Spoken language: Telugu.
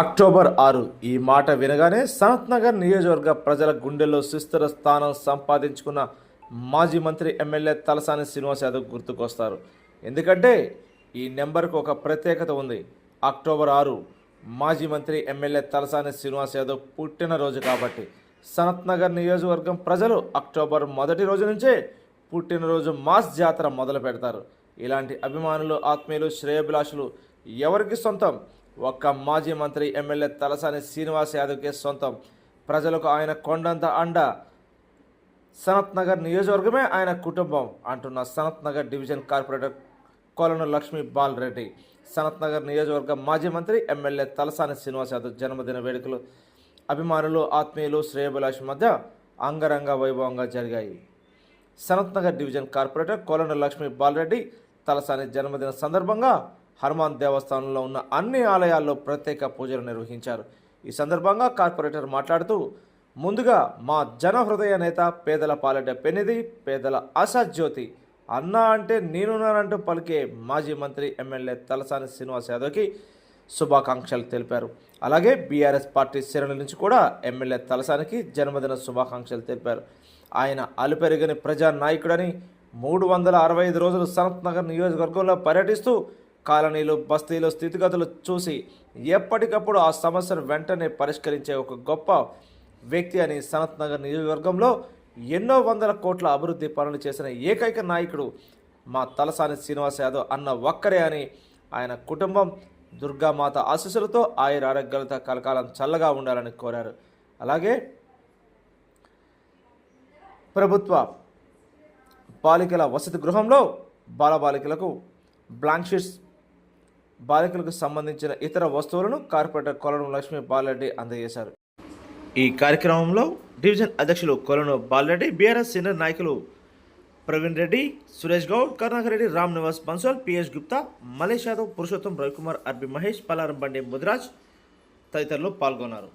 అక్టోబర్ ఆరు. ఈ మాట వినగానే సనత్ నగర్ నియోజకవర్గ ప్రజల గుండెల్లో సుస్థిర స్థానం సంపాదించుకున్న మాజీ మంత్రి ఎమ్మెల్యే తలసాని శ్రీనివాస్ యాదవ్ గుర్తుకొస్తారు. ఎందుకంటే ఈ నెంబర్కు ఒక ప్రత్యేకత ఉంది. అక్టోబర్ ఆరు మాజీ మంత్రి ఎమ్మెల్యే తలసాని శ్రీనివాస్ యాదవ్ పుట్టినరోజు కాబట్టి సనత్ నగర్ నియోజకవర్గం ప్రజలు అక్టోబర్ మొదటి రోజు నుంచే పుట్టినరోజు మాస్ జాతర మొదలు పెడతారు. ఇలాంటి అభిమానులు ఆత్మీయులు శ్రేయభిలాషులు ఎవరికి సొంతం? ఒక్క మాజీ మంత్రి ఎమ్మెల్యే తలసాని శ్రీనివాస్ యాదవ్కే సొంతం. ప్రజలకు ఆయన కొండంత అండ. సనత్ నగర్ నియోజకవర్గమే ఆయన కుటుంబం అంటున్న సనత్ నగర్ డివిజన్ కార్పొరేటర్ కొలను లక్ష్మీ బాలరెడ్డి. సనత్ నగర్ నియోజకవర్గ మాజీ మంత్రి ఎమ్మెల్యే తలసాని శ్రీనివాస్ యాదవ్ జన్మదిన వేడుకలు అభిమానులు ఆత్మీయులు శ్రేయభిలాష్ మధ్య అంగరంగ వైభవంగా జరిగాయి. సనత్ నగర్ డివిజన్ కార్పొరేటర్ కోలను లక్ష్మీ బాలరెడ్డి తలసాని జన్మదిన సందర్భంగా హనుమాన్ దేవస్థానంలో ఉన్న అన్ని ఆలయాల్లో ప్రత్యేక పూజలు నిర్వహించారు. ఈ సందర్భంగా కార్పొరేటర్ మాట్లాడుతూ ముందుగా మా జన హృదయ నేత పేదల పాలెట పెనిది పేదల ఆశాజ్యోతి అన్నా అంటే నేనున్నానంటూ పలికే మాజీ మంత్రి ఎమ్మెల్యే తలసాని శ్రీనివాస్ యాదవ్కి శుభాకాంక్షలు తెలిపారు. అలాగే బీఆర్ఎస్ పార్టీ శ్రేణుల నుంచి కూడా ఎమ్మెల్యే తలసానికి జన్మదిన శుభాకాంక్షలు తెలిపారు. ఆయన అలుపెరగని ప్రజా నాయకుడని మూడు వందల అరవై ఐదు రోజులు సనత్ నగర్ నియోజకవర్గంలో పర్యటిస్తూ కాలనీలు బస్తీలు స్థితిగతులు చూసి ఎప్పటికప్పుడు ఆ సమస్యను వెంటనే పరిష్కరించే ఒక గొప్ప వ్యక్తి అని సనత్ నగర్ నియోజకవర్గంలో ఎన్నో వందల కోట్ల అభివృద్ధి పనులు చేసిన ఏకైక నాయకుడు మా తలసాని శ్రీనివాస్ యాదవ్ అన్న ఒక్కరే అని ఆయన కుటుంబం దుర్గామాత ఆశీస్సులతో ఆయుర ఆరోగ్యాలతో కలకాలం చల్లగా ఉండాలని కోరారు. అలాగే ప్రభుత్వ బాలికల వసతి గృహంలో బాలబాలికలకు బ్లాంక్ షీట్స్ బాలికలకు సంబంధించిన ఇతర వస్తువులను కార్పొరేటర్ కొలను లక్ష్మీ బాలరెడ్డి అందజేశారు. ఈ కార్యక్రమంలో డివిజన్ అధ్యక్షులు కొలను బాలరెడ్డి బీఆర్ఎస్ సీనియర్ నాయకులు ప్రవీణ్ రెడ్డి సురేష్ గౌడ్ కరుణాకర్ రెడ్డి రామ్ నివాస్ బన్సోల్ పిఎస్ గుప్తా మలేష్ యాదవ్ పురుషోత్తం రవికుమార్ అర్బి మహేష్ పలారం బండి ముదిరాజ్ తదితరులు పాల్గొన్నారు.